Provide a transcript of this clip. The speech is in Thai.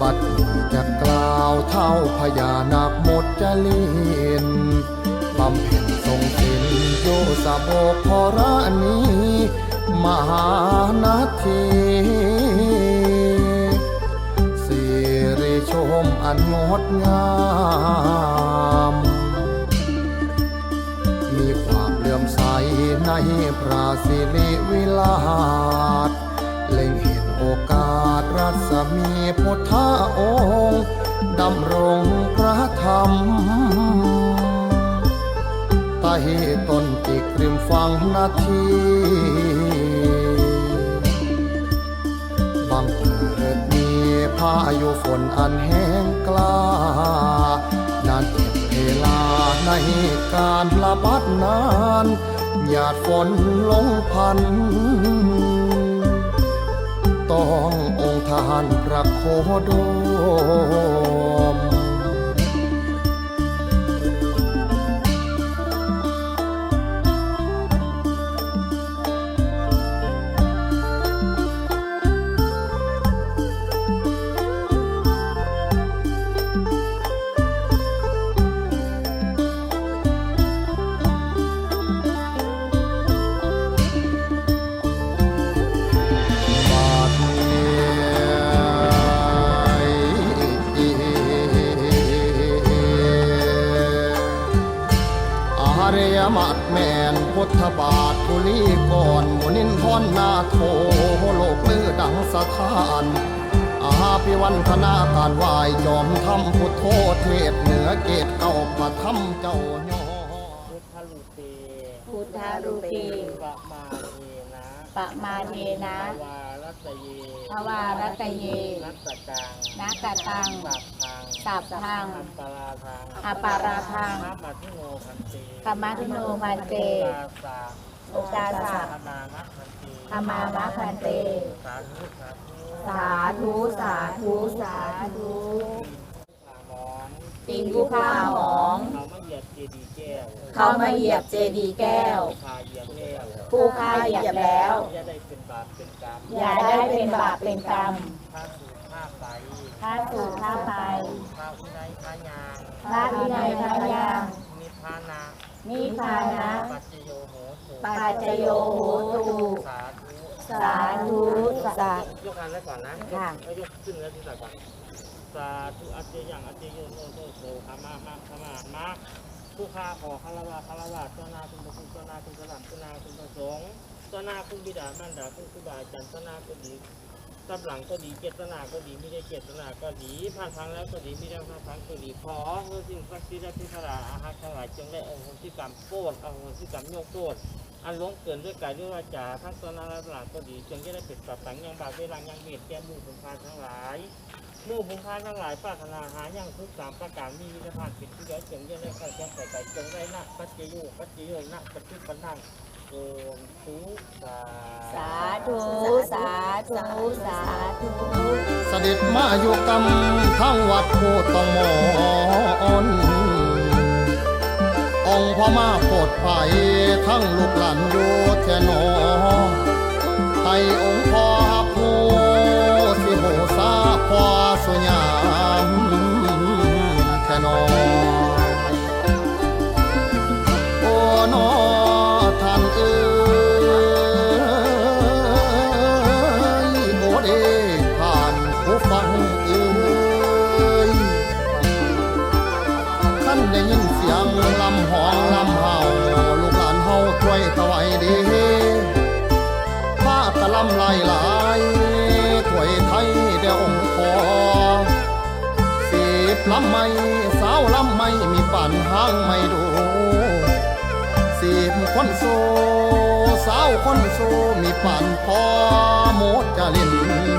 บัดจะกล่าวเท่าพญานาคหมดจะลินบำเพ็ญทรงศิลโยสะโบกพรานีมหานาทีสิริชมอันงดงาม มีความเลื่อมใสในพระสิริวิลา มีพุทธองค์ดำรงพระธรรมใต้ต้นจิกริมฟังนาทีบังเกิดมีพายุฝนอันแห้งกล้านานเก็บเวลาในการระบาดนานหยาดฝนลงพัน ต้ององค์ทานพระโคโด รียมัดแมนพุทธบาททุลีก่อนมุนินทรนาโทโลกลือดังสถานอาภิวันธนาการวายจอมทำพุทโธเทศเหนือเกตเก่าประทำเจ้าย่อพุทธลูเตพุทธารูปีปะมาเทนะปะมาเทนะวารัตเยทวารัตเยนักตะกังนักกตังสับ ทางสับทางอัปปาราทางอปาราทังพระมัทิโนพันเตธรรมทิโนพันเต ตาสาอุตาสะธรรมามะพันเตธรรมามะพันเต สาธุสาธุสาธุสาธุสาธุสามอนติงผู้ข้าหอมเขาไม่เหยียบเจดีย์แก้วเขามาเหยียบเจดีย์แก้ว พาเหยียบแล้วผู้ข้าเหยียบแล้ว จะได้เป็นบาปเป็นกรรมอย่าได้เป็นบาปเป็นกรรม ถ้าสู่ข้าไป ถ้าสู่ข้าไป พระวินัยพระยางพระวินัยพระยางนิพพานะนิพพานะปัจจโยโหตุปัจจโยโหตุสาธุสาธุสาธุยกอันแล้วก่อนนะค่ะแล้วยกขึ้นแล้วที่ไหนก่อนสาธุอัจเจยังอัจเจโยโนโนโสขามามาขามามาผู้ค้าขอคารวะคารวะต้นนาคุณพระคุณต้นนาคุณสลับต้นนาคุณพระสงฆ์ต้นนาคุณบิดามารดาคุณครูบาอาจารย์ต้นนาก็ดี ตับหลังก็ดีเจตนาก็ดีไม่ได้เจตนาก็ดีผ่านทางแล้วก็ดีไม่ได้ผ่านทางก็ดีขอเพื่อสิ่งศักดิ์สิทธิ์และพิธราอาหารทั้งหลายจงได้องค์ที่กรรมโปรดองค์ที่กรรมโยกโทษอันลวงเกินด้วยกายด้วยวาจาทั้งตนนั้นและหลังก็ดีจงจะได้เป็นปรับสังยังบาปเวลายังเบียดแก่หมู่ผงพานทั้งหลายมู่ผงพานทั้งหลายปรารถนาหายังทุกสามประการมีวิธีผ่านผิดที่แล้วจงจะได้เข้าแก้ไขไปจงได้นะปัจเจโยปัจเจโยนะปัจจุบันนัง สาสาธุสาธุสาธุเสด็จมาอยู่กำทั้งวัดโพตองมอนองพ่อมาโปรดไฟทั้งลูกหลานอยู่แทนอให้องค์พ่อหับหู ได้ยินเสียงลำหองลำเห่าลูกหลานเฮาช่วยถวายดีผ้ากะลำลายลายถวยไทยเดียวองค์พอสิบลำไม่สาวลำไม่มีปั่นห้างไม่ดูสิบคนโซสาวคนโซมีปั่นพอหมดจะเล่น